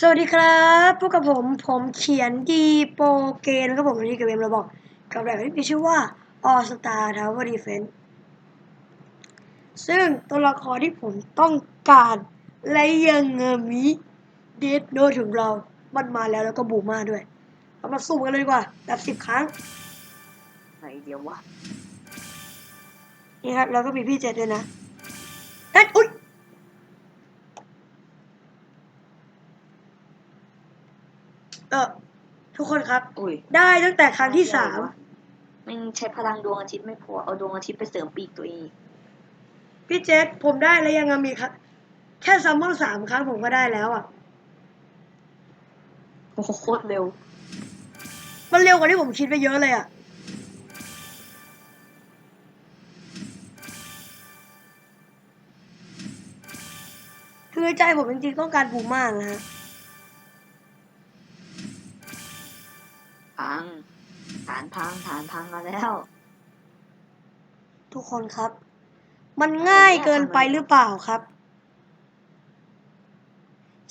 สวัสดีครับพบกับผมผมเขียนดีโปเกนครับผมวันนี้กับเกมเราบอกกับแบบที่มีชื่อว่า All Star Tower Defense ซึ่งตัวละครที่ผมต้องการและยังมีเดดโนถึงเรามันมาแล้วแล้วก็บูมาด้วย เรามาสุ่มกันเลยดีกว่า แบบสิบครั้งไหนเดียววะนี่ครับแล้วก็มีพี่เจดด้วยนะ เออทุกคนครับ อุ้ยได้ตั้งแต่ครั้งที่สามแมันใช้พลังดวงอาทิตย์ไม่พอ เอาดวงอาทิตย์ไปเสริมปีกตัวเองพี่เจษผมได้แล้วยังมีครับ แค่ซัมมอนสามครั้งผมก็ได้แล้วอะ โอ้โหโคตรเร็ว มันเร็วกว่าที่ผมคิดไปเยอะเลยอะ คือใจผมจริงๆต้องการบูมากนะฮะ พังฐานพังฐานพังมาแล้ว ทุกคนครับ มันง่ายเกินไปหรือเปล่าครับ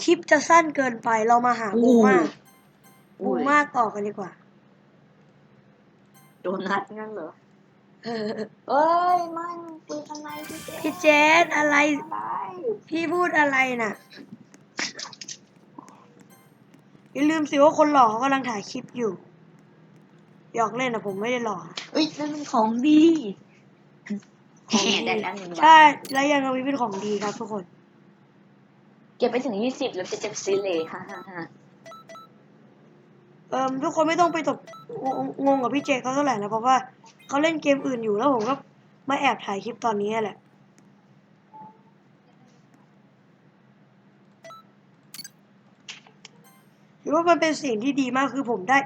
คลิปจะสั้นเกินไปเรามาหาบูมากอู้บูมากต่อกันดีกว่า โดนัทงั้นเหรอเออเอ้ยมันปืนทำไมพี่เจ๊พี่เจษอะไรอะไร พี่พูดอะไรน่ะอย่าลืมสิว่าคนหล่อเขากำลังถ่ายคลิปอยู่ หยอกเล่นนะผมไม่ได้หล่อเอ้ยนั่นมันของดีแหมได้แล้วหนึ่งบาท ใช่แล้วยังมีเป็นของดีครับทุกคนเก็บไปถึงยี่สิบแล้วจะจะซื้อเลยฮ่าฮ่าฮ่าเอิมทุกคนไม่ต้องไปตกงงงกับพี่เจเขาเท่าไหร่นะเพราะว่าเขาเล่นเกมอื่นอยู่แล้วผมก็มาแอบถ่ายคลิปตอนนี้แหละหรือว่ามันเป็นสิ่งที่ดีมากคือผมได้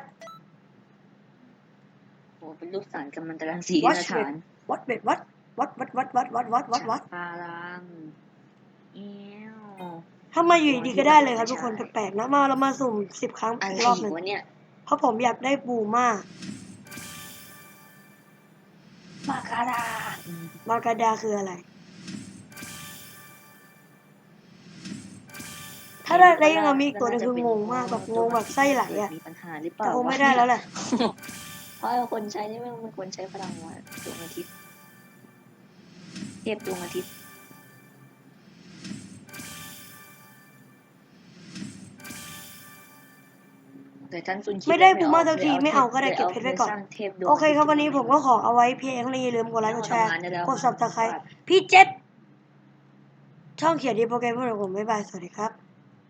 โอ้เป็นลูกสารกำมันตรังสีวัดนะเบ็ฐาดนวัดเบ็ดวัดวัดวัดวัดวัดวัดวัดวัดวัดพลังเอี้ยวถ้ามาอยู่ดีๆก็ได้เลยครับทุกคนแปลกๆนะมาเรามาสุ่มสิบครั้งอะไรอีกรอบหนึ่งวะเนี่ยเพราะผมอยากได้บูมามาคารามากาดาคืออะไร ถ้าได้แล้วยังมีอีกตัวหนึงคืองงมากแบบงงแบบไส้ไหลอะมีปัญหาหรือเปล่าแต่คงไม่ได้แล้วแหละ เพราะคนใช้นี่มันมันควรใช้พลังว่าดวงอาทิตย์เทียบดวงอาทิตย์แต่ท่านซุนคิไม่ได้บูมาสักทีไม่เอาก็ได้เก็บเพชรไว้ก่อนลยสางทพดวงโอเคครับวันนี้ผมก็ขอเอาไว้เพียงเท่านี้อย่าลืมกดไลค์กดแชร์กด subscribe พี่เจ็ดช่องเขียนดีโปรแกรมพวกเราผมบ๊ายบาย สวัสดีครับ